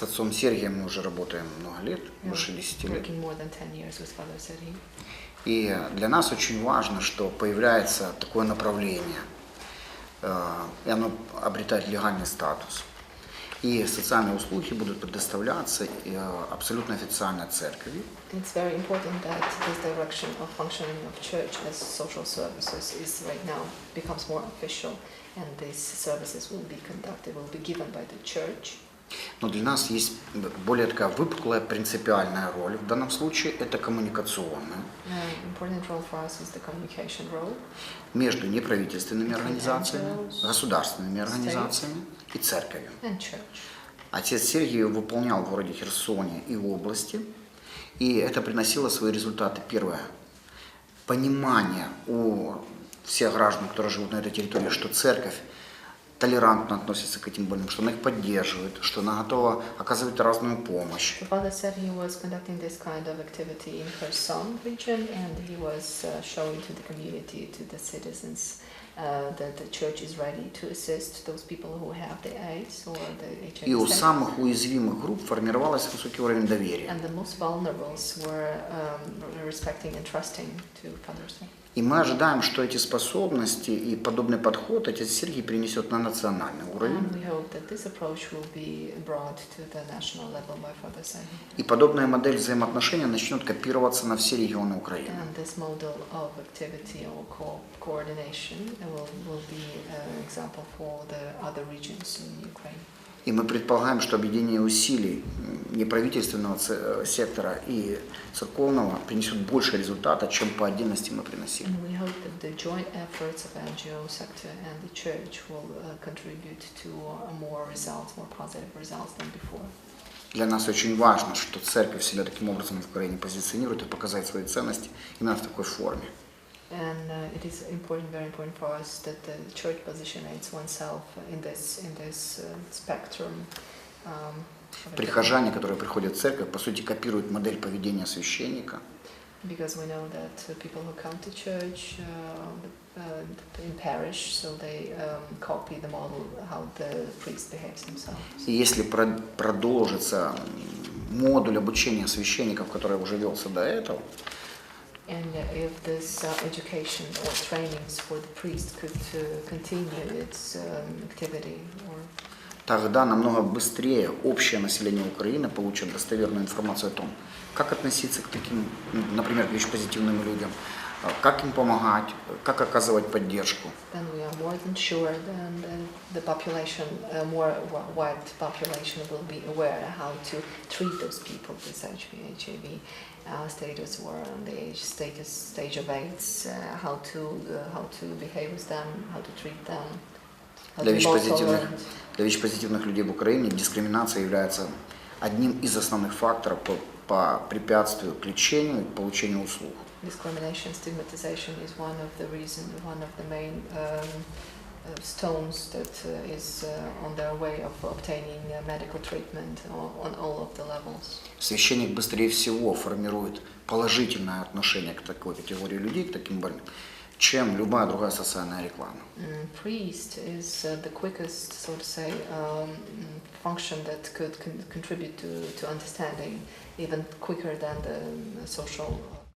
С отцом Сергием мы уже работаем много лет, больше 10 лет. Working more than 10 years with Father Serhi. И для нас очень важно, что появляется такое направление, э, и оно обретает легальный статус. И социальные услуги будут предоставляться э, абсолютно официально церковью. It's very important that this direction of functioning of church as social services is right now becomes more official and these services will be conducted, will be given by the church. Но для нас есть более такая выпуклая принципиальная роль в данном случае, это коммуникационная. Role между неправительственными организациями, государственными организациями и церковью. Отец Сергий выполнял в городе Херсоне и области, и это приносило свои результаты. Первое – понимание у всех граждан, которые живут на этой территории, что церковь толерантно относится к этим больным, что она их поддерживает, что она готова оказывать разную помощь. The father said he was conducting this kind of activity in Kherson region and he was uh, showing to the community, to the citizens, that the church is ready to assist those people who have the AIDS or the И у самых уязвимых групп формировался высокий уровень доверия. And the most vulnerables were um, respecting and trusting to Father Serhi. И мы ожидаем, что эти способности и подобный подход отец Сергий принесет на национальный уровень. И подобная модель взаимоотношений начнет копироваться на все регионы Украины. And this model of activity or co- coordination will, will be an example for the other regions in Ukraine. И мы предполагаем, что объединение усилий неправительственного э, сектора и церковного принесет больше результата, чем по отдельности мы приносили. And we hope that the joint efforts of NGO sector and the church will uh, contribute to uh, more results, more positive results than before. Для нас очень важно, что церковь себя таким образом в Украине позиционирует и показывает свои ценности именно в такой форме. And uh, it is important, very important for us that the church positions oneself in this in this uh, spectrum. Um. Прихожане, которые приходят в церковь, по сути, копируют модель поведения священника. Because we know that uh, people who come to church uh, uh, in parish, so they um, copy the model how the priest behaves himself. И если про- продолжится модуль обучения священников, который уже велся до этого, And if this uh, education or trainings for the priest could uh, continue its um, activity, or тогда намного быстрее общее население Украины получит достоверную информацию о том, как относиться к таким, например, к ВИЧ-позитивным людям, как им помогать, как оказывать поддержку. then we are more than sure that the, the population, uh, more wi- wide population, will be aware how to treat those people with HIV, HIV uh, status or on the age status stage of AIDS, uh, how to uh, how to behave with them, how to treat them. how Для ВИЧ-позитивных, для ВИЧ-позитивных людей в Украине дискриминация является одним из основных факторов по, по препятствию к лечению и получению услуг. Discrimination, stigmatization is one of the reason, one of the main um, uh, stones that uh, is uh, on their way of obtaining uh, medical treatment on, on all of the levels. Священник быстрее всего формирует положительное отношение к такой категории людей, к таким больным, чем любая другая социальная реклама. Mm, priest is uh, the quickest, so to say, um, mm, function that could con- contribute to, to understanding even quicker than the um, social